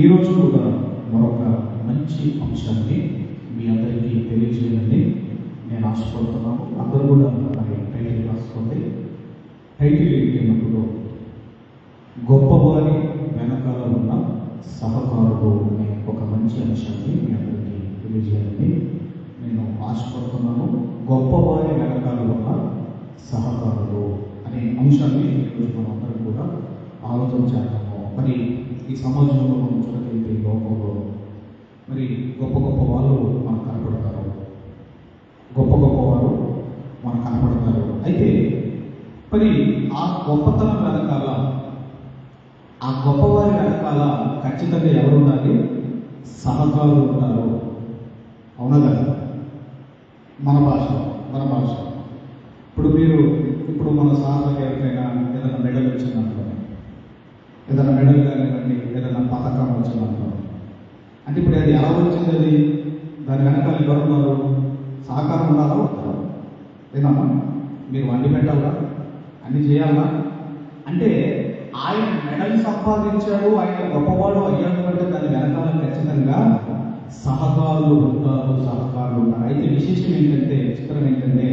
ఈరోజు కూడా మరొక మంచి అంశాన్ని మీ అందరికీ తెలియజేయాలని నేను ఆశపడుతున్నాను. అందరూ కూడా మరి టైటిల్ రాసుకోండి. టైటిల్ ఏంటన్నప్పుడు గొప్పవారి వెనకాల ఉన్న సహకారుడు అనే ఒక మంచి అంశాన్ని మీ అందరికీ తెలియజేయాలని నేను ఆశపడుతున్నాను. గొప్పవారి వెనకాల ఉన్న సహకారుడు అనే అంశాన్ని ఈరోజు మనం అందరం కూడా ఆలోచన చేద్దాము. మరి ఈ సమాజంలో మనం చూడగలిగితే ఈ లోకంలో మరి గొప్ప గొప్ప వాళ్ళు మనకు కనపడతారు. గొప్ప గొప్ప వారు మనకు కనపడతారు. అయితే మరి ఆ గొప్పతనం వెనకాల ఆ గొప్పవారి వెనకాల ఖచ్చితంగా ఎవరు ఉండాలి సహకారులు ఉంటారు. అవునా కదా? మన భాష మన భాష. ఇప్పుడు మీరు ఇప్పుడు మన సార్లకు ఎవరికైనా ఏదైనా మెడల్ వచ్చిందనుకోండి ఏదైనా మెడల్ పథకం వచ్చిందనుకోండి అంటే ఇప్పుడు అది ఎలా వచ్చింది అది? దాని వెనకాల ఎవరున్నారు? సహకారం ఉండాలా ఉంటారా లేదమ్మా మీరు వండి పెట్టాలా? అన్ని చేయాలా? అంటే ఆయన మెడల్ సంపాదించాడు ఆయన గొప్పవాడు అయ్యాడు అంటే దాని వెనకాల ఖచ్చితంగా సహకారులు ఉంటారు సహకారులు ఉంటారు. అయితే విశేషం ఏంటంటే చిత్రం ఏంటంటే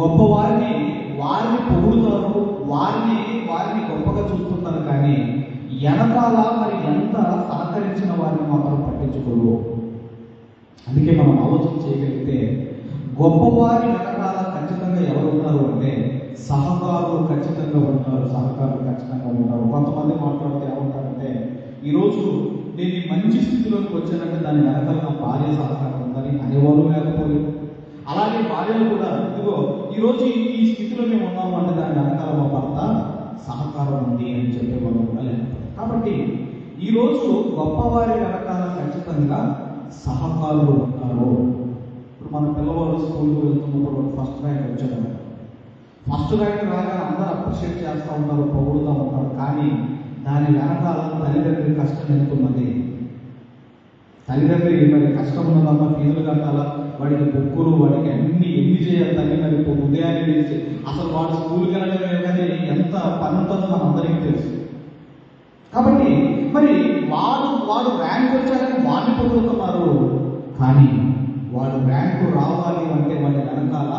గొప్పవారిని వారిని పొగుడుతారు వారిని వారిని గొప్పగా చూస్తుంటారు కానీ వెనకాల మరి ఎంత సహకరించిన వారిని మాత్రం పట్టించుకోరు. అందుకే మనం ఆలోచన చేయగలిగితే గొప్పవారి వెనకాల ఖచ్చితంగా ఎవరు ఉన్నారు అంటే సహకారులు ఖచ్చితంగా ఉంటారు సహకారులు ఖచ్చితంగా ఉంటారు కొంతమంది మాట్లాడితే ఏమంటారంటే ఈరోజు నేను ఈ మంచి స్థితిలోకి వచ్చానంటే దాని వెనకాల నా భార్య సహకారం ఉందని అనేవాళ్ళు లేకపోలేదు. అలాగే భార్యలు కూడా ఇదిగో ఈరోజు ఈ- ఈ స్థితిలో మేము ఉన్నాము అంటే దాని వెనకాల మా భర్త సహకారం ఉంది అని చెప్పేవాళ్ళు కూడా లేకపోతే కాబట్టి ఈరోజు గొప్పవారి వెనకాల ఖచ్చితంగా సహకారులు ఉంటారు. ఇప్పుడు మన పిల్లవాడు స్కూల్కి వెళ్తున్నప్పుడు ఫస్ట్ ర్యాంక్ వచ్చాడు. ఫస్ట్ ర్యాంక్ రాగానే అందరూ అప్రిషియేట్ చేస్తూ ఉంటారు పొగుడుతూ ఉంటారు. కానీ దాని వెనకాల తల్లిదండ్రుల కష్టం ఎంతున్నది? తల్లిదండ్రులు మరి కష్టం ఉన్నదమ్మా ఫీజులు కట్టాలా? వాడికి బుక్కులు వాడికి అన్ని ఎన్ని చేయాలి తల్లి? మరి ఇప్పుడు ఉదయాన్నే అసలు వాడు స్కూల్కి వెళ్ళడం కానీ ఎంత పని ఉంటుందో మనందరికీ తెలుసు. కాబట్టి మరి వాడు వాడు ర్యాంక్ వచ్చారని వాడిని పొగుడుతున్నారు కానీ వాడు ర్యాంకు రావాలి అంటే వాడి వెనకాల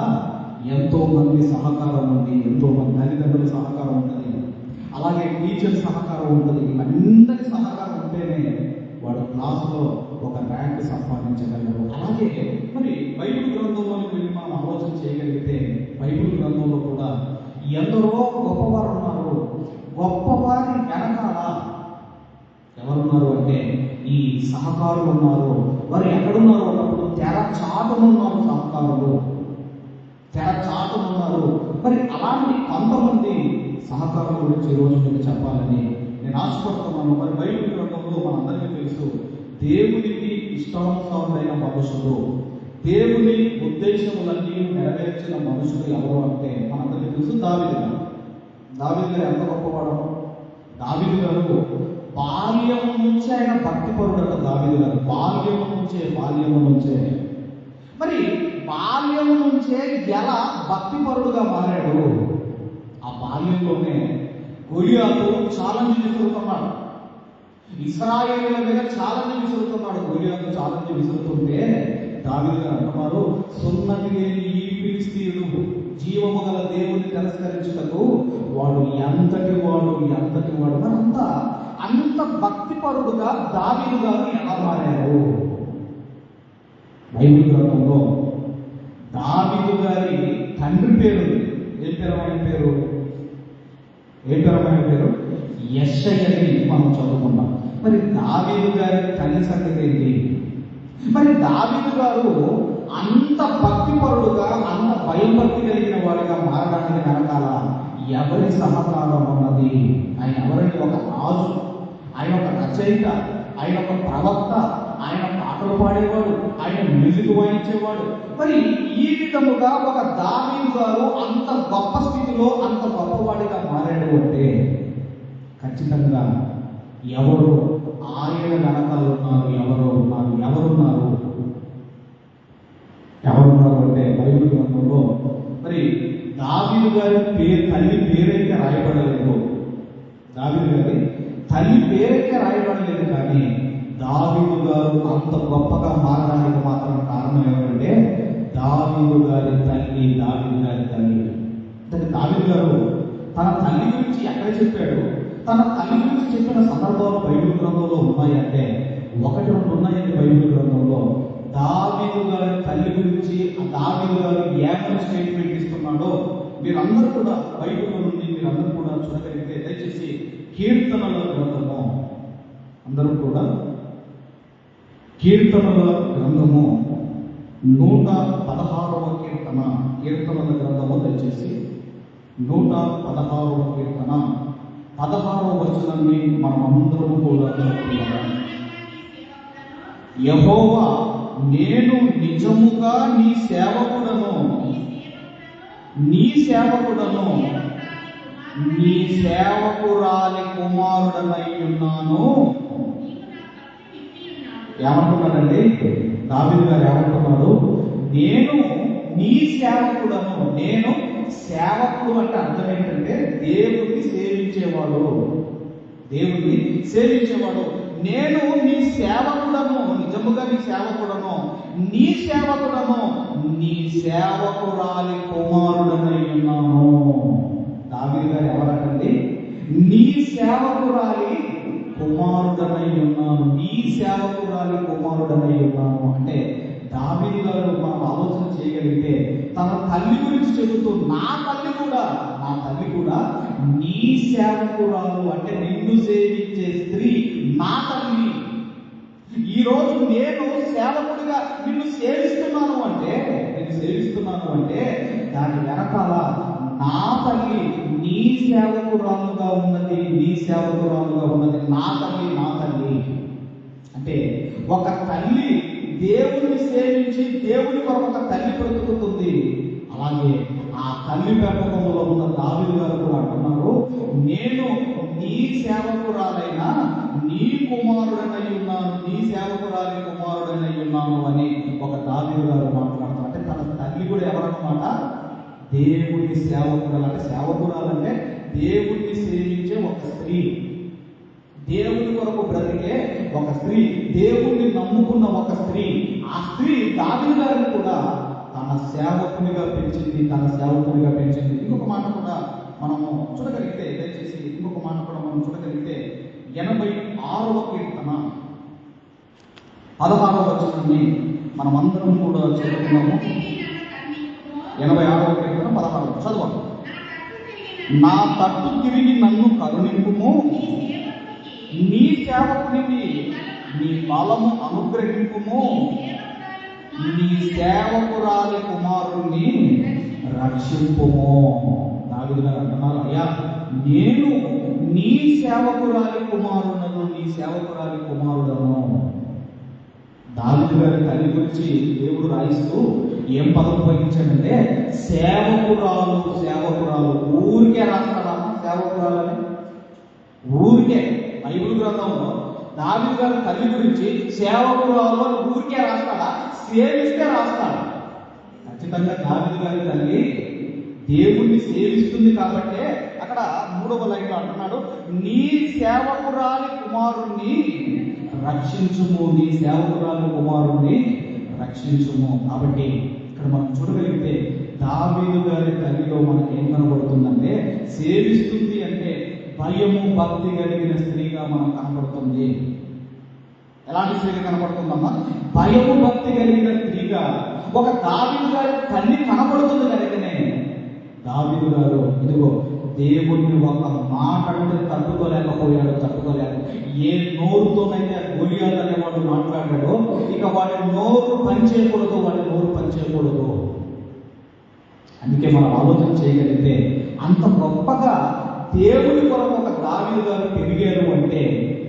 ఎంతో మంది సహకారం ఉంది ఎంతో మంది తల్లిదండ్రుల సహకారం ఉంటుంది అలాగే టీచర్ సహకారం ఉంటుంది అందరి సహకారం ఉంటేనే వాడు క్లాసులో ఒక ర్యాంక్ సంపాదించగలరు అలాగే మరి బైబిల్ గ్రంథంలోకి వెళ్ళి మనం ఆలోచన చేయగలిగితే బైబిల్ గ్రంథంలో కూడా ఎందరో గొప్పవారు ఉన్నారు. గొప్ప వెనకాల ఎవరున్నారు అంటే ఈ సహకారులు ఉన్నారు వారు ఎక్కడున్నారు అన్నప్పుడు తెర చాటునున్నారు సహకారులు. తెర చాటునున్నారు. మరి అలాంటి కొంతమంది సహకారుల గురించి ఈరోజు మీకు చెప్పాలని నేను ఆశపడుతున్నాను. మరి బయట రంగంలో మనందరికీ తెలుసు దేవునికి ఇష్టానుసారుడైన మనుషులు దేవుని ఉద్దేశములన్నీ నెరవేర్చిన మనుషులు ఎవరు అంటే మనందరికీ తెలుసు దావిది గారు. దావిది గారు ఎంత గొప్పవాడము దావిదు గారు బాల్యం నుంచి ఆయన భక్తిపరుడట దావిదు గారు. బాల్యము నుంచే బాల్యము నుంచే. మరి బాల్యం నుంచే ఎలా భక్తిపరుడుగా మారాడు? ఆ బాల్యంలోనే గొలియాకు ఛాలెంజ్ విసురుతున్నాడు ఇస్రాయేలీల మీద ఛాలెంజ్ విసురుతున్నాడు గొలియాకు ఛాలెంజ్ విసురుతుంటే దావిది గారు అంటున్నారు సున్నతి లేని ఈ ఫిలిస్తీయుడు జీవము గల దేవుని తిరస్కరించుటకు వాడు ఎంతటి వాడు ఎంతటి వాడు? అంత అంత భక్తిపరుడుగా దావీదు గారు ఎలా మారారు బైబిల్ గ్రంథంలో దావిదు గారి తండ్రి పేరు ఏ పేరు పేరు? ఏ పేరమైన పేరు? యశయ్యని మనం చదువుకున్నాం మరి దావీదు గారి తల్లి సంగతి ఏంటి? మరి దావీదు గారు అంత భక్తిపరుడుగా అంత భయభక్తి కలిగిన వాడిగా మారడానికి వెనకాల ఎవరి సహకారం ఉన్నది? ఆయన ఎవరంటే ఒక రాజు ఆయన ఒక రచయిత ఆయన ఒక ప్రవక్త ఆయన పాటలు పాడేవాడు ఆయన మ్యూజిక్ వాయించేవాడు. మరి ఈ విధముగా ఒక దావీదు గారు అంత గొప్ప స్థితిలో అంత గొప్పవాడిగా మారాడు అంటే ఖచ్చితంగా ఎవరు ఆయన వెనకాల ఉన్నారు ఎవరు ఉన్నారు ఎవరున్నారు? ఎవరున్నారు అంటే బైబిల్ గ్రంథంలో మరి దావీదు గారి పేరు తల్లి పేరైతే రాయబడలేదు. దావీదు గారి తల్లి పేరైతే రాయబడలేదు కానీ దావీదు గారు అంత గొప్పగా మారడానికి మాత్రం కారణం ఏమంటే దావీదు గారి తల్లి దావీదు గారి తల్లి. అంటే దావీదు గారు తన తల్లి గురించి ఎక్కడ చెప్పాడు? తన తల్లి చెప్పిన సందర్భాలు బైబిల్ గ్రంథంలో ఉన్నాయంటే ఒకటి రెండు ఉన్నాయండి బైబిల్ గ్రంథంలో. దావీదు గారి తల్లి గురించి ఆ దావీదు గారు ఏమని స్టేట్మెంట్ ఇస్తున్నాడో మీరందరూ కూడా బైబిల్ నుండి మీరందరూ కూడా చూడగలిగితే దయచేసి కీర్తనల గ్రంథము. అందరూ కూడా కీర్తనల గ్రంథము. నూట పదహారవ కీర్తన కీర్తనల గ్రంథము దయచేసి నూట పదహారవ కీర్తన. పదహారవ మనం అందరం కూడా చదువుతున్నాము యహోవా నేను నిజముగా నీ సేవకుడను. నీ సేవకుడను. నీ సేవకురాలి కుమారుడనై ఉన్నాను. ఏమంటున్నాడండి? దావిది గారు ఏమంటున్నాడు? నేను నీ సేవకుడను. నేను సేవకుడు అంటే అర్థం ఏంటంటే దేవుడిని సేవించేవాడు. దేవుణ్ణి సేవించేవాడు. నేను నీ సేవకుడను నిజముగా నీ సేవకుడను నీ సేవకుడను నీ సేవకురాలి కుమారుడనై ఉన్నాను. దావీదు గారు ఎవరండి నీ సేవకురాలి కుమారుడనై ఉన్నాను. నీ సేవకురాలి కుమారుడనై ఉన్నాను. అంటే దావీదు గారు మనం ఆలోచన చేయగలిగితే తన తల్లి గురించి చెబుతూ నా తల్లి కూడా నా తల్లి కూడా నీ సేవకురాలు అంటే నిన్ను సేవించే స్త్రీ నా తల్లి. ఈ రోజు నేను సేవకుడిగా నిన్ను సేవిస్తున్నాను అంటే నేను సేవిస్తున్నాను అంటే దాని వెనకాల నా తల్లి నీ సేవకురాలుగా ఉన్నది నీ సేవకురాలుగా ఉన్నది నా తల్లి నా తల్లి. అంటే ఒక తల్లి దేవుని సేవించి దేవుడి కొరకు తల్లి బ్రతుకుతుంది. అలాగే ఆ తల్లి పెంపకంలో ఉన్న దావిదు గారు కూడా అంటున్నారు నేను నీ సేవకురాలైన నీ కుమారుడనై ఉన్నాను నీ సేవకురాలి కుమారుడనై ఉన్నాను అని ఒక దావిదు గారు మాట్లాడతారు అంటే తన తల్లి కూడా ఎవరన్నమాట? దేవుని సేవకురాలు. అంటే సేవకురాలంటే దేవుణ్ణి సేవించే ఒక స్త్రీ. దేవుని కొరకు బ్రతికే ఒక స్త్రీ దేవుణ్ణి నమ్ముకున్న ఒక స్త్రీ ఆ స్త్రీ దావి గారిని కూడా తన సేవకునిగా పెంచింది తన సేవకునిగా పెంచింది. ఇంకొక మాట కూడా మనము చూడగలిగితే దయచేసి ఇంకొక మాట కూడా మనం చూడగలిగితే ఎనభై ఆరవ కీర్తన పదహారవ వచనాన్ని మనం అందరం కూడా చదువుకున్నాము. ఎనభై ఆరవ కీర్తన పదహారు చదవండి. నా తట్టు తిరిగి నన్ను కరుణింపుము. నీ సేవకుడిని నీ బలము అనుగ్రహింపుము. నీ సేవకురాలి కుమారుణ్ణి రక్షింపుము. దావిదు గారు అంటున్నారు అయ్యా నేను నీ సేవకురాలి కుమారుడను నీ సేవకురాలి కుమారుడను దావిదు గారి తల్లి గురించి దేవుడు రాయిస్తూ ఏం పదం ఉపయోగించాడంటే సేవకురాలు సేవకురాలు ఊరికే రాస్తారా? సేవకురాలని? ఊరికే. బైబిల్ గ్రంథంలో దావి గారి తల్లి గురించి సేవకురాలు ఊరికే రాస్తాడా? సేవిస్తే రాస్తాడు. ఖచ్చితంగా దావి గారి తల్లి దేవుణ్ణి సేవిస్తుంది కాబట్టే అక్కడ మూడవ లైన్లో అంటున్నాడు నీ సేవకురాలి కుమారుణ్ణి రక్షించుము నీ సేవకురాలి కుమారుణ్ణి రక్షించుము. కాబట్టి ఇక్కడ మనం చూడగలిగితే దావీదు గారి తల్లిలో మనకి ఏం కనబడుతుందంటే సేవిస్తుంది అంటే భయము భక్తి కలిగిన స్త్రీగా మనం కనబడుతుంది ఎలాంటి స్త్రీగా కనపడుతుందమ్మా? భయము భక్తి కలిగిన స్త్రీగా. ఒక దావీదు గారి తల్లి కనపడుతుంది కనుకనే. దావిదు గారు ఇదిగో దేవుడిని ఒక మాట అంటే తట్టుకోలేకపోయాడు తట్టుకోలేడు ఏ నోరుతోనైతే గొలియాలు అనేవాడు మాట్లాడాడో ఇక వాడి నోరు పనిచేయకూడదు వాడి నోరు పనిచేయకూడదు. అందుకే మనం ఆలోచన చేయగలిగితే అంత గొప్పగా దేవుని కొరకు ఒక దావీదు గారు పెరిగారు అంటే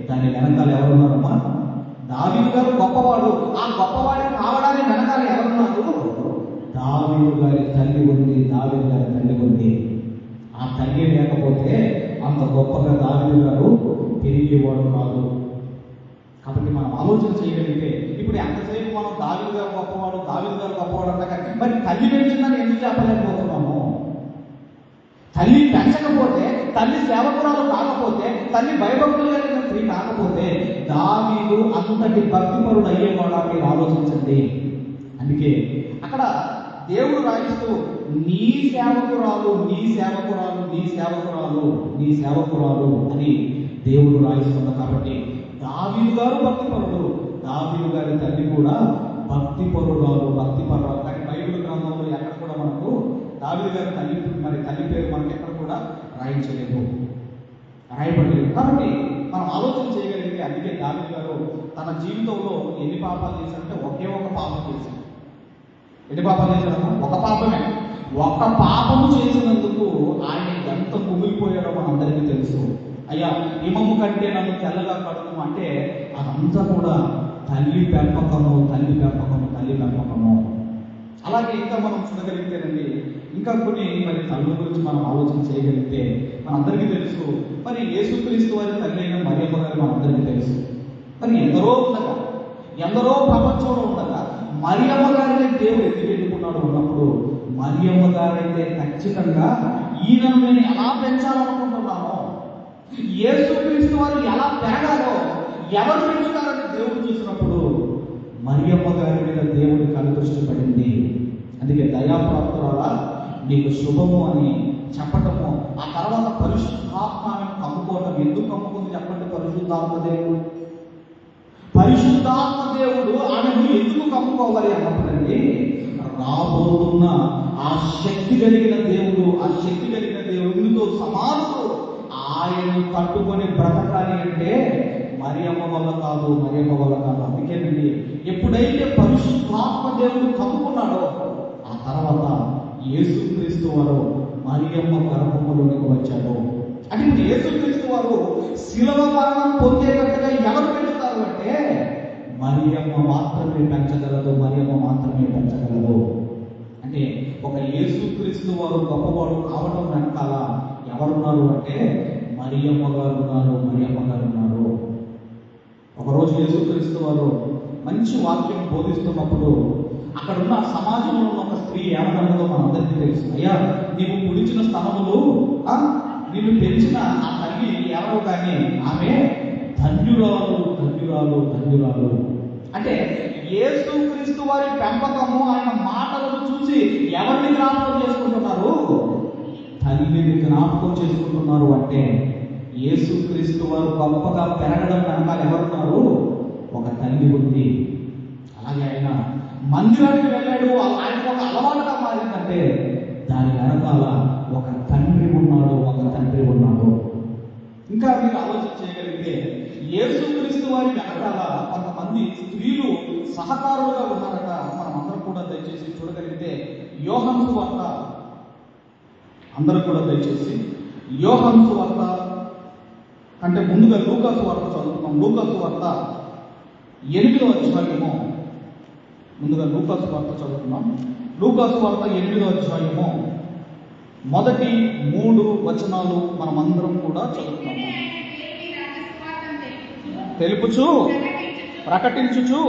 దాని వెనకాల ఎవరున్నారమ్మా దావీదు గారు గొప్పవాడు. ఆ గొప్పవాడి కావడానికి వెనకాల ఎవరున్నారు? దావీదు గారి తల్లి ఉంది దావీదు గారి తల్లి ఉంది. ఆ తల్లి లేకపోతే అంత గొప్పగా దావీదు గారు పెరిగేవాడు కాదు. కాబట్టి మనం ఆలోచన చేయగలిగితే ఇప్పుడు ఎంతసేపు మనం దావీదు గారు గొప్పవాడు దావీదు గారు గొప్పవాడు అన్నాక మరి తల్లి పెంచిందని ఎందుకు చెప్పలేకపోతున్నాము? తల్లి పెంచకపోతే తల్లి సేవకురాలు కాకపోతే తల్లి భయభక్తులు కలిగిన స్త్రీ కాకపోతే దావీదు అంతటి భక్తిపరుడు అయ్యేవాడా మీరు ఆలోచించండి. అందుకే అక్కడ దేవుడు రాయిస్తూ నీ సేవకురాలు నీ సేవకురాలు నీ సేవకురాలు నీ సేవకురాలు అని దేవుడు రాయిస్తున్నారు కాబట్టి దావీదు గారు భక్తిపరుడు దావీదు గారి తల్లి కూడా భక్తిపరురాలు భక్తిపరురాలు. కానీ బైబిల్ గ్రంథంలో ఎక్కడ కూడా మనకు దావీదు గారి తల్లి మరి తల్లి పేరు మనకి ఎక్కడ కూడా రాయించలేదు రాయబడలేదు. కాబట్టి మనం ఆలోచన చేయగలిగితే అందుకే దావి గారు తన జీవితంలో ఎన్ని పాపాలు చేశారంటే ఒకే ఒక పాపం చేశారు ఎన్ని పాపాలు చేశారమ్మా ఒక పాపమే. ఒక పాపము చేసినందుకు ఆయన ఎంత కుమిలిపోయాడో మనందరికీ తెలుసు. అయ్యా హిమము కంటే నన్ను తెల్లగా కడుము అంటే అదంతా కూడా తల్లి పెంపకము తల్లి పెంపకము తల్లి పెంపకము. అలాగే ఇంకా మనం చూడగలిగితేనండి ఇంకా కొన్ని మరి తల్లుల గురించి మనం ఆలోచన చేయగలిగితే మనందరికీ తెలుసు. మరి యేసుక్రీస్తు వారి తల్లి అయిన మరియమ్మ గారు మనందరికీ తెలుసు. మరి ఎందరో ఉండగా ఎందరో ప్రపంచంలో ఉండగా మరియమ్మ గారిని దేవుడు ఎందుకు ఉన్నప్పుడు మరియమ్మ గారైతే ఖచ్చితంగా ఈయనను నేను ఎలా పెంచాలనుకుంటున్నానో యేసుక్రీస్తు వారు ఎలా పెరగాలో ఎవరు పెంచుతారని దేవుడు చూసినప్పుడు మరియమ్మ గారి మీద దేవుడి కనుదృష్టి పడింది. అందుకే దయాప్రాప్తురాలా నీకు శుభము అని చెప్పటము ఆ తర్వాత పరిశుద్ధాత్మను కమ్ముకోవటం ఎందుకు కమ్ముకుంది చెప్పండి పరిశుద్ధాత్మ దేవుడు? పరిశుద్ధాత్మ దేవుడు ఆమెను ఎందుకు కమ్ముకోవాలి అన్నప్పుడండి రాబోతున్న ఆ శక్తి కలిగిన దేవుడు ఆ శక్తి కలిగిన దేవుడితో సమానుడు ఆయనను కట్టుకొని బ్రతకాలి అంటే మరియమ్మ వల్ల కాదు మరియమ్మ వల్ల కాదు. అందుకేనండి ఎప్పుడైతే పరిశుద్ధాత్మ దేవుడు కమ్ముకున్నాడో ఆ తర్వాత యేసుక్రీస్తు వారు మరియమ్మ గర్భములోనికి వచ్చాడు అంటే ఇప్పుడు యేసుక్రీస్తు వారు శిలవ మరణం పొందేటట్టుగా ఎవరు పెంచుతారు అంటే మరియమ్మ మాత్రమే పెంచగలదు మరియమ్మ మాత్రమే పెంచగలదు. అంటే ఒక యేసుక్రీస్తు వారు గొప్పవాడు కావడం వెనకాల ఎవరున్నారు అంటే మరియమ్మ గారు ఉన్నారు మరియమ్మ గారు ఉన్నారు. ఒకరోజు యేసుక్రీస్తు వారు మంచి వాక్యం బోధిస్తున్నప్పుడు అక్కడ ఉన్న సమాజంలో ఉన్న ఒక స్త్రీ ఏమన్నదో మనందరికీ తెలుసు. అయ్యా నీవు పుడిచిన స్థలములు ఆ, నిన్ను పెంచిన ఆ తల్లి ఎవరో కానీ ఆమె ధన్యురాలు ధన్యురాలు ధన్యురాలు. అంటే యేసుక్రీస్తు వారి పెంపకము ఆయన మాటలను చూసి ఎవరిని జ్ఞాపకం చేసుకుంటున్నారు? తల్లిని జ్ఞాపకం చేసుకుంటున్నారు అంటే యేసుక్రీస్తు వారు గొప్పగా పెరగడం వెనకాల ఎవరున్నారు? ఒక తల్లి ఉంది అలాగే ఆయన మందిరానికి వెళ్ళాడు. ఆయన ఒక అలవాటుగా మారిందంటే దాని వెనకాల ఒక తండ్రి ఉన్నాడు ఒక తండ్రి ఉన్నాడు. ఇంకా మీరు ఆలోచన చేయగలిగితే యేసుక్రీస్తు వారి వెనకాల కొంతమంది స్త్రీలు సహకారులుగా ఉన్నారట. మనం అందరం కూడా దయచేసి చూడగలిగితే యోహంసు వార్త. అందరూ కూడా దయచేసి యోహంసు వార్త అంటే ముందుగా లూకాసు వార్త చదువుతున్నాం లూకాసు వార్త ఎనిమిదో అధ్యాయము. ముందుగా లూకాసు వార్త చదువుతున్నాం లూకాసు వార్త ఎనిమిదో అధ్యాయము. మొదటి మూడు వచనాలు మనమందరం కూడా చదువుతున్నాము తెలుపుచు ప్రకటించుచు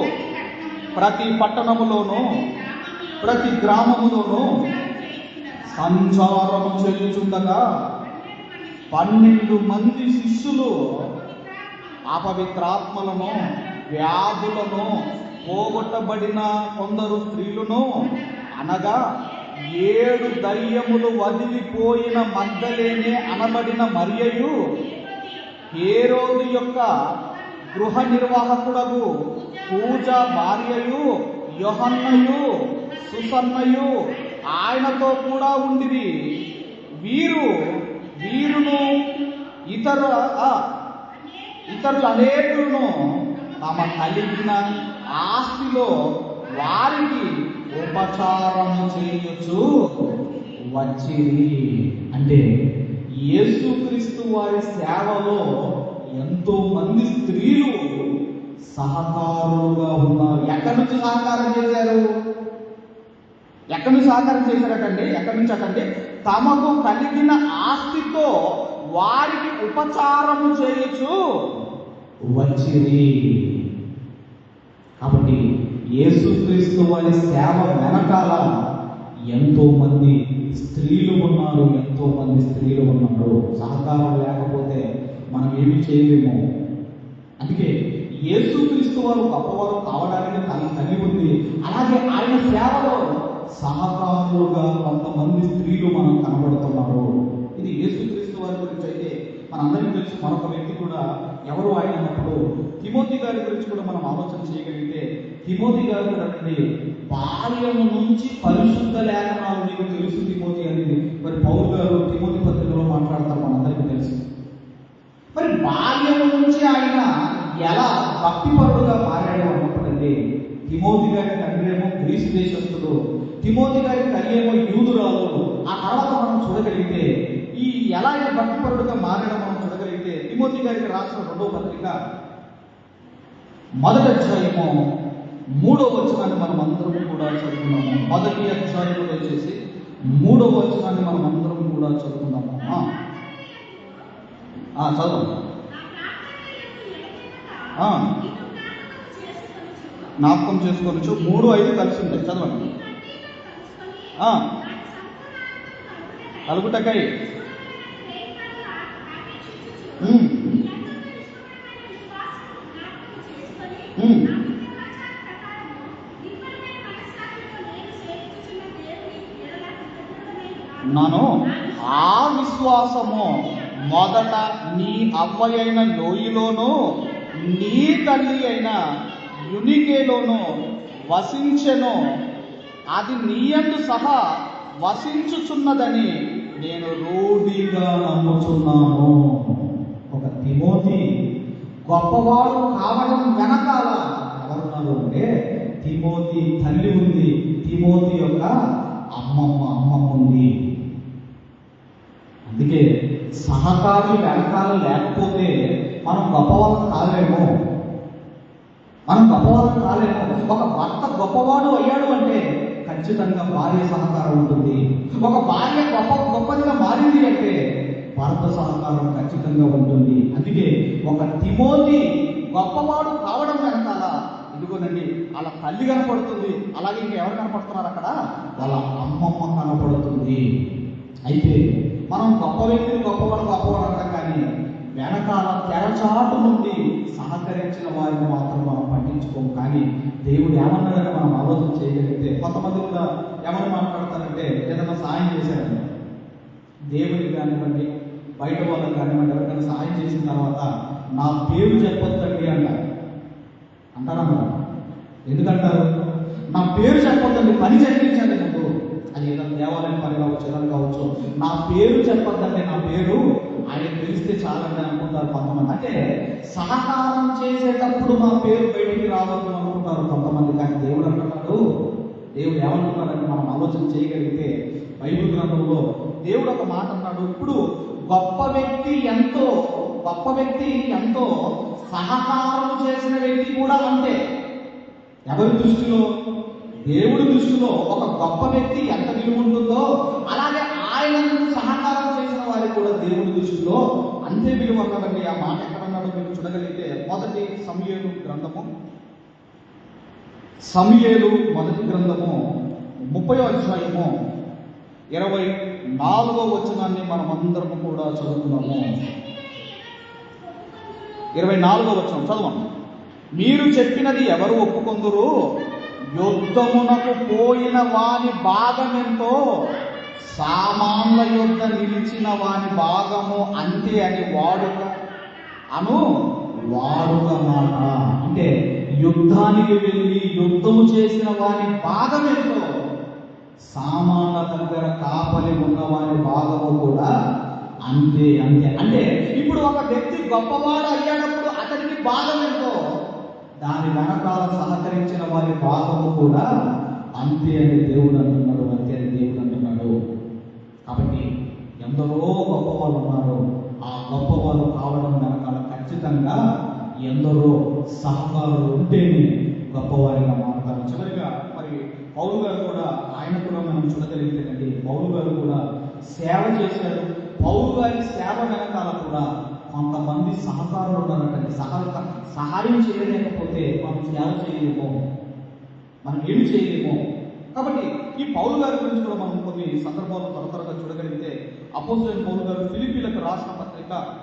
ప్రతి పట్టణములోనూ ప్రతి గ్రామములోనూ సంచారము చేయుచుండగా పన్నెండు మంది శిష్యులు అపవిత్రాత్మలను వ్యాధులను పోగొట్టబడిన కొందరు స్త్రీలను అనగా ఏడు దయ్యములు వదిలిపోయిన మద్దలేనే అనబడిన మరియయు హేరోదు యొక్క గృహ నిర్వాహకుడగు పూజ భార్యయు యోహన్నయు సుసన్నయు ఆయనతో కూడా ఉండిది వీరు వీరును ఇతర ఆ, ఇతరులు అనేకులను తమ కలిగిన ఆస్తిలో వారికి ఉపచారం చేయొచ్చు వచ్చింది అంటే యేసుక్రీస్తు వారి సేవలో ఎంతో మంది స్త్రీలు సహకారులుగా ఉన్నారు. ఎక్కడి నుంచి సహకారం చేశారు? ఎక్కడి నుంచి సహకారం చేశారటండి? ఎక్కడి నుంచి అటండి? తమకు కలిగిన ఆస్తితో వారికి ఉపచారము చేయొచ్చు వచ్చింది కాబట్టి యేసుక్రీస్తు వారి సేవ వెనకాల ఎంతో మంది స్త్రీలు ఉన్నారు ఎంతో మంది స్త్రీలు ఉన్నారు. సహకారం లేకపోతే మనం ఏమి చేయలేము. అందుకే యేసుక్రీస్తు వారు గొప్పవారు కావడానికి తన తల్లి ఉంది. అలాగే ఆయన సేవలో సహకారులుగా కొంతమంది స్త్రీలు మనం కనబడుతున్నారు. ఇది యేసుక్రీస్తు వారి గురించి అయితే మనందరికీ తెలిసి. మరొక వ్యక్తి కూడా ఎవరు ఆయన అన్నప్పుడు తిమోతి గారి గురించి కూడా మనం ఆలోచన చేయగలిగితే తిమోతి గారు కూడా అండి బాల్యము నుంచి పరిశుద్ధ లేఖనాలు మీకు తెలుసు తిమోతి అనేది మరి పౌరు గారు తిమోతి పత్రికలో మాట్లాడతారు మనందరికీ తెలుసు. మరి బాల్యం నుంచి ఆయన ఎలా భక్తిపరుడుగా మారాడు అన్నప్పుడండి తిమోతి గారి తండ్రి ఏమో గ్రీసు దేశస్తుడు తిమోతి గారి తల్లి యూదురాలు. ఆ తర్వాత మనం చూడగలిగితే ఈ ఎలా ఈ భక్తిపరుడుగా మారడం మనం చూడగలిగితే తిమోతి గారికి రాసిన రెండో పత్రిక మొదటి అధ్యాయము మూడో వచనాన్ని మనం అందరం కూడా చదువుకున్నాము. మొదటి అధ్యాయంలో వచ్చేసి మూడో వచనాన్ని మనం అందరం కూడా చదువుకున్నాము. చదువు. జ్ఞాపకం చేసుకోవచ్చు మూడు ఐదు కలిసి ఉంటాయి చదవండి. కలుగుటకై నన్ను ఆ విశ్వాసము మొదట నీ అవ్వయైన లోయలోను నీ తల్లి అయిన యునికేలోను వసించెను. అది నీయందు సహా వసించుచున్నదని నేను రూఢిగా నమ్ముచున్నాను. ఒక తిమోతి గొప్పవాడు కావడం వెనకాల ఎవరున్నారు అంటే తిమోతి తల్లి ఉంది. తిమోతి యొక్క అమ్మమ్మ అమ్మమ్మ ఉంది. అందుకే సహకారి వెనకాల లేకపోతే మనం గొప్పవాళ్ళం కాలేము? మనం గొప్పవాళ్ళం కాలేము? ఒక భర్త గొప్పవాడు అయ్యాడు అని ఖచ్చితంగా భార్య సహకారం ఉంటుంది. ఒక భార్య గొప్ప గొప్పదిగా మారింది అంటే భర్త సహకారం ఖచ్చితంగా ఉంటుంది. అందుకే ఒక తిమోతి గొప్పవాడు కావడం వెనకాల ఇదిగోనండి వాళ్ళ తల్లి కనపడుతుంది. అలాగే ఇంకెవరు కనపడుతున్నారు అక్కడ? వాళ్ళ అమ్మమ్మ కనపడుతుంది. అయితే మనం గొప్ప వ్యక్తిని గొప్పవాడు గొప్పవాడు అంటాం కానీ వెనకాల తెరచాటు నుండి సహకరించిన వారిని మాత్రం మనం పట్టించుకోము. కానీ దేవుడు ఏమన్నాడని మనం ఆలోచన చేయగలిగితే కొంతమంది కూడా ఎవరు మాట్లాడతారంటే ఏదైనా సాయం చేశారు దేవుడికి కానివ్వండి బయట వాళ్ళకి కానివ్వండి ఎవరికైనా సహాయం చేసిన తర్వాత నా పేరు చెప్పొద్దండి అంటారు. అంటారా ఎందుకంటారు? నా పేరు చెప్పొద్దండి పని జరిగించండి. అది ఏదైనా దేవాలయం పని కావచ్చు ఏదైనా కావచ్చు. నా పేరు చెప్పద్దంటే నా పేరు. ఆయన తెలిస్తే చాలండి అనుకుంటారు కొంతమంది. అంటే సహకారం చేసేటప్పుడు మా పేరు బయటికి రావద్దు అనుకుంటారు కొంతమంది. కానీ దేవుడు అంటున్నాడు దేవుడు ఏమంటున్నాడని మనం ఆలోచన చేయగలిగితే బైబిల్ గ్రంథంలో దేవుడు ఒక మాట అన్నాడు. ఇప్పుడు గొప్ప వ్యక్తి ఎంతో గొప్ప వ్యక్తి ఎంతో సహకారం చేసిన వ్యక్తి కూడా అంతే. ఎవరి దృష్టిలో? దేవుడి దృష్టిలో ఒక గొప్ప వ్యక్తి ఎంత విలువ ఉంటుందో అలాగే ఆయనకు సహకారం చేసిన వారికి కూడా దేవుడి దృష్టిలో అంతే విలువ ఉన్నదండి. ఆ మాట ఎక్కడన్నాడో మీరు చూడగలిగితే మొదటి సమయలు గ్రంథము. సమయలు మొదటి గ్రంథము ముప్పై అధ్యాయము ఇరవై నాలుగో వచనాన్ని మనం అందరము కూడా చదువుకున్నాము ఇరవై నాలుగో వచనం చదవండి. మీరు చెప్పినది ఎవరు ఒప్పుకొందురు? యుద్ధమునకు పోయిన వాని భాగమెంతో సామాన్ల యుద్ధ నిలిచిన వాని భాగము అంతే అని వాడుక. అను వాడుక మాట. అంటే యుద్ధానికి వెళ్ళి యుద్ధము చేసిన వాని భాగమెంతో సామాన్ల దగ్గర కాపలి ఉన్న వారి భాగము కూడా అంతే అంతే. అంటే ఇప్పుడు ఒక వ్యక్తి గొప్పవాడు అయ్యేటప్పుడు అతనికి భాగం ఎంతో దాని వెనకాల సహకరించిన వారి భాగము కూడా అంతే అని దేవుడు అంటున్నాడు అంతే అని దేవుడు అంటున్నాడు. కాబట్టి ఎందరో గొప్పవాళ్ళు ఉన్నారు. ఆ గొప్పవాళ్ళు కావడం వెనకాల ఖచ్చితంగా ఎందరో సహకారులు ఉంటేనే గొప్పవారిగా మారుతారు. చివరిగా మరి పౌరు గారు కూడా ఆయన కూడా మనం చూడగలిగితేనండి పౌరు గారు కూడా సేవ చేశారు. పౌరు గారి సేవ వెనకాల కూడా కొంతమంది సహకారులు ఉన్నారంటే సహక సహాయం చేయలేకపోతే మనం సేవ చేయలేము. మనం ఏమి చేయలేము? కాబట్టి ఈ పౌరు గారి గురించి కూడా మనం కొన్ని సందర్భాలు త్వర త్వరగా చూడగలిగితే అపోజిట్ పౌరు గారు ఫిలిపీలకు రాసిన పత్రిక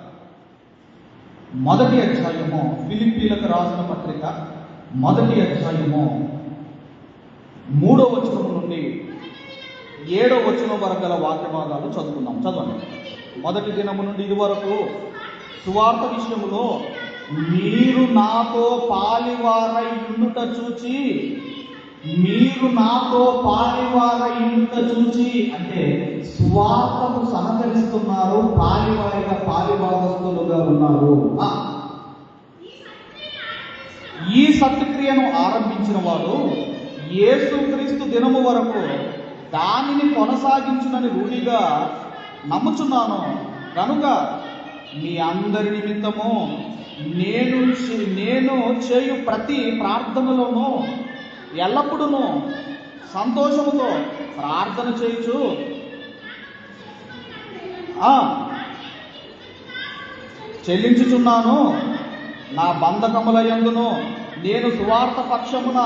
మొదటి అధ్యాయము. ఫిలిపీలకు రాసిన పత్రిక మొదటి అధ్యాయము. మూడో వచనం నుండి ఏడో వచనం వరకు గల వాక్య భాగాలు చదువుకుందాం. చదవండి. మొదటి దినము నుండి ఇది వరకు సువార్త విషయంలో మీరు నాతో పాలివారై ఉండుట చూచి మీరు నాతో పాలివారై ఉండుట చూచి అంటే సువార్తకు సహకరిస్తున్నారు పాలివారిగా పాలిభాగస్తులుగా ఉన్నారు. ఈ సత్క్రియను ఆరంభించిన వాడు యేసుక్రీస్తు దినము వరకు దానిని కొనసాగించునని రూఢిగా నమ్ముచున్నాను. కనుక మీ అందరి నిమిత్తము నేను నేను చేయు ప్రతి ప్రార్థనలోనూ ఎల్లప్పుడూ సంతోషముతో ప్రార్థన చేయొచ్చు చెల్లించుచున్నాను నా బంధకముల యందును నేను సువార్త పక్షమున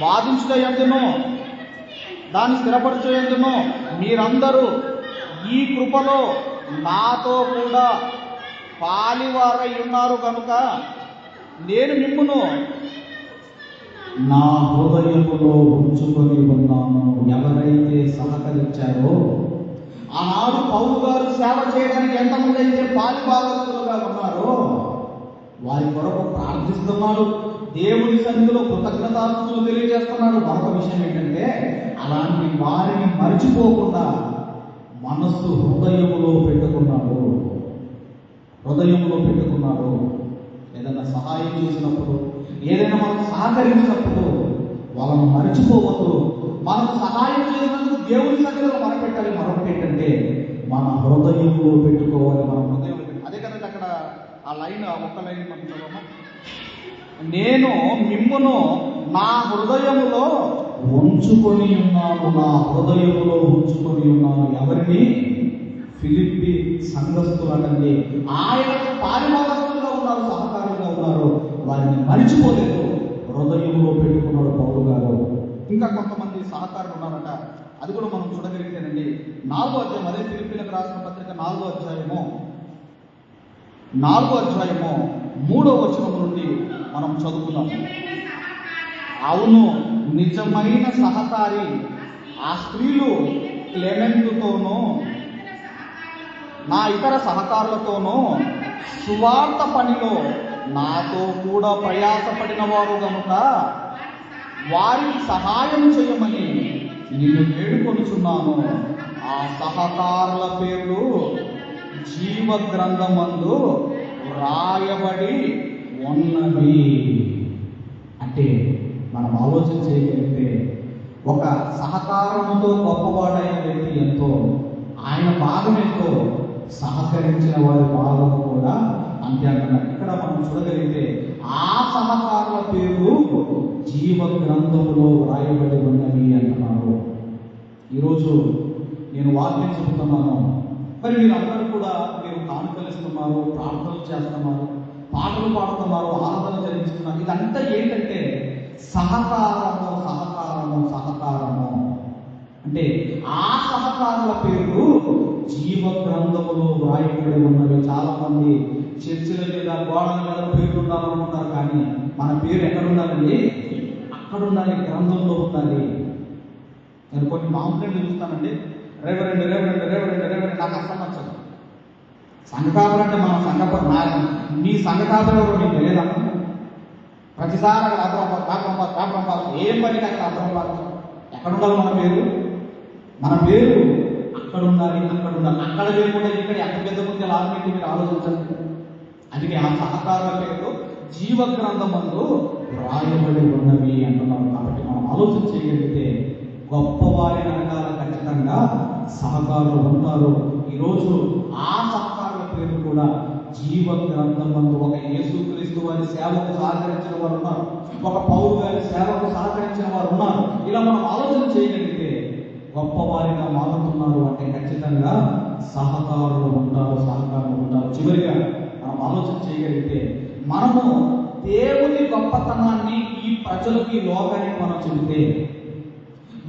వాదించుట ఎందును దాన్ని స్థిరపరచేందును మీరందరూ ఈ కృపలో నాతో కూడా పాలివారై ఉన్నారు కనుక నేను మిమ్మును నా హృదయములో ఉంచుకొని ఉన్నాను. ఎవరైతే సహకరించారో ఆనాడు పౌరు గారు సేవ చేయడానికి ఎంతమంది అయితే పాలిభాగస్తులుగా ఉన్నారో వారి కొరకు ప్రార్థిస్తున్నాడు. దేవుని సన్నిధిలో కృతజ్ఞతాస్తులు తెలియజేస్తున్నాడు. మరొక విషయం ఏంటంటే అలాంటి వారిని మర్చిపోకుండా మనస్సు హృదయంలో పెట్టుకున్నాడు. హృదయంలో పెట్టుకున్నాడు. ఏదైనా సహాయం చేసినప్పుడు ఏదైనా మనకు సహకరించినప్పుడు వాళ్ళను మర్చిపోవద్దు. మనకు సహాయం చేసినందుకు దేవుని సన్నిధిలో మనం పెట్టాలి. మరొకటి ఏంటంటే మన హృదయంలో పెట్టుకోవాలి. మన హృదయం అదే కదండి అక్కడ ఆ లైన్ ఆ ఒక్క లైన్ మనం నేను మిమ్మును నా హృదయములో ఉంచుకొని ఉన్నాను నా హృదయములో ఉంచుకొని ఉన్నాను. ఎవరిని? ఫిలిప్పి సంఘస్థులటండి ఆయనకు పారిభాగస్తులుగా ఉన్నారు సహకారులుగా ఉన్నారు. వారిని మరిచిపోలేదు. హృదయంలో పెట్టుకున్నాడు పౌరు గారు. ఇంకా కొంతమంది సహకారులు ఉన్నారట. అది కూడా మనం చూడగలిగితేనండి. నాలుగో అధ్యాయం అదే ఫిలిపిలకు రాసిన పత్రిక నాలుగో అధ్యాయము. నాలుగో అధ్యాయము మూడో వచనం నుండి మనం చదువుకున్నాం అవును. నిజమైన సహకారి ఆ స్త్రీలు క్లెమెంటుతోనూ నా ఇతర సహకారులతోనూ సువార్త పనిలో నాతో కూడా ప్రయాసపడిన వారు కనుక వారికి సహాయం చేయమని నిన్ను వేడుకొనుచున్నాను. ఆ సహకారుల పేర్లు జీవ గ్రంథమందు రాయబడి ఉన్నవి. అంటే మనం ఆలోచన చేయగలిగితే ఒక సహకారంతో గొప్పవాడైన వ్యక్తి ఎంతో ఆయన భాగం ఎంతో సహకరించిన వారి భాగం కూడా అంతే అంటున్నారు. ఇక్కడ మనం చూడగలిగితే ఆ సహకారుల పేరు జీవ గ్రంథంలో వ్రాయబడి ఉన్నవి అంటున్నారు. ఈరోజు నేను వాక్యం చెబుతున్నాను. మరి మీరు కూడా మీరు కానుకలిస్తున్నారు ప్రార్థనలు చేస్తున్నారు పాటలు పాడుతున్నారు ఆరాధన జరిగిస్తున్నారు. ఇదంతా ఏంటంటే సహకారము సహకారము సహకారము. అంటే ఆ సహకారుల పేరు జీవ గ్రంథములో వ్రాయబడి ఉన్నవి. చాలా మంది చర్చిల మీద గోడల మీద పేర్లు ఉండాలనుకుంటారు కానీ మన పేరు ఎక్కడ ఉండాలండి అక్కడ ఉండాలి గ్రంథంలో ఉండాలి. నేను కొన్ని మాంప్లెంట్లు చూస్తానండి రేవరెండు రేవరెండు రేవరెండు రేవరెండు నాకు అర్థం నచ్చదు సంఘకాపులు అంటే మన సంఘ నా మీ సంఘకాపులు ఎవరో మీకు తెలియదా? ప్రతిసారి అక్కడ అబ్రహ్మ కాబ్రహ్మ కాబ్రహ్మ ఏం పని అక్కడ అబ్రహ్మ ఎక్కడ ఉండాలి మన పేరు? మన పేరు అక్కడ ఉండాలి అక్కడ ఉండాలి అక్కడ లేకుండా ఇక్కడ ఎక్కడ పెద్ద ముందు లాభం మీరు ఆలోచించండి. అందుకే ఆ సహకారుల పేరు జీవ గ్రంథమందు రాయబడి ఉన్నవి అంటున్నారు. కాబట్టి మనం ఆలోచన చేయగలిగితే గొప్పవారి వెనకాల ఖచ్చితంగా సహకారులు ఉంటారు. ఈరోజు ఆ సహకారుల పేరు కూడా జీవ గ్రంథమందు ఒక యేసుక్రీస్తు వారి సేవకు సహకరించిన వారు ఉన్నారు. ఒక పౌరు గారి సేవకు సహకరించిన వారు ఉన్నారు. ఇలా మనం ఆలోచన చేయగలిగితే గొప్పవారిగా మారుతున్నారు అంటే ఖచ్చితంగా సహకారులు ఉంటారు సహకారులు ఉంటారు. చివరిగా మనం ఆలోచన చేయగలిగితే మనము దేవుని గొప్పతనాన్ని ఈ ప్రజలకు లోకానికి మనం చెబితే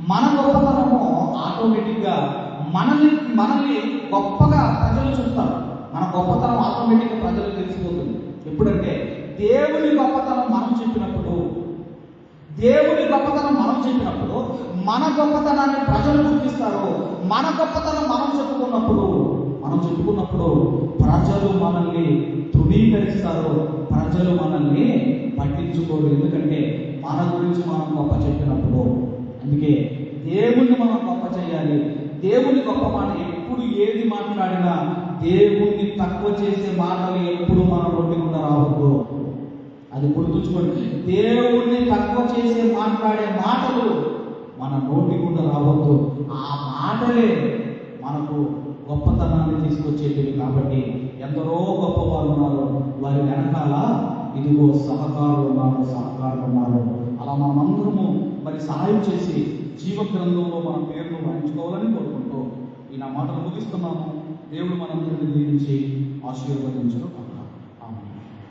మన గొప్పతనము ఆటోమేటిక్గా మనల్ని మనల్ని గొప్పగా ప్రజలు చూస్తారు మన గొప్పతనం ఆటోమేటిక్గా ప్రజలకు తెలిసిపోతుంది. ఎప్పుడంటే దేవుని గొప్పతనం మనం చెప్పినప్పుడు దేవుని గొప్పతనం మనం చెప్పినప్పుడు మన గొప్పతనాన్ని ప్రజలు గుర్తిస్తారు. మన గొప్పతనం మనం చెప్పుకున్నప్పుడు మనం చెప్పుకున్నప్పుడు ప్రజలు మనల్ని తృణీకరిస్తారు. ప్రజలు మనల్ని పట్టించుకోరు. ఎందుకంటే మన గురించి మనం గొప్ప చెప్పినప్పుడు. అందుకే దేవుణ్ణి మనం గొప్ప చేయాలి. దేవుని గొప్ప మాట ఎప్పుడు ఏది మాట్లాడినా దేవుణ్ణి తక్కువ చేసే మాటలు ఎప్పుడు మన నోటి గుండా రావద్దు. అది గుర్తుంచుకోండి. దేవుణ్ణి తక్కువ చేసే మాట్లాడే మాటలు మన నోటి గుండా రావద్దు. ఆ మాటలే మనకు గొప్పతనాన్ని తీసుకొచ్చేటివి కాబట్టి ఎందరో గొప్పవారు ఉన్నారు. వారి వెనకాల ఇదిగో సహకారులు ఉన్నారు సహకారులు ఉన్నారు. అలా మనమందరము మరి సహాయం చేసి జీవ గ్రంథంలో మన పేరును వాయించుకోవాలని కోరుకుంటూ ఈ నా మాటలు ముగిస్తున్నాము దేవుడు మనందరినీ దీవించి ఆశీర్వదించడం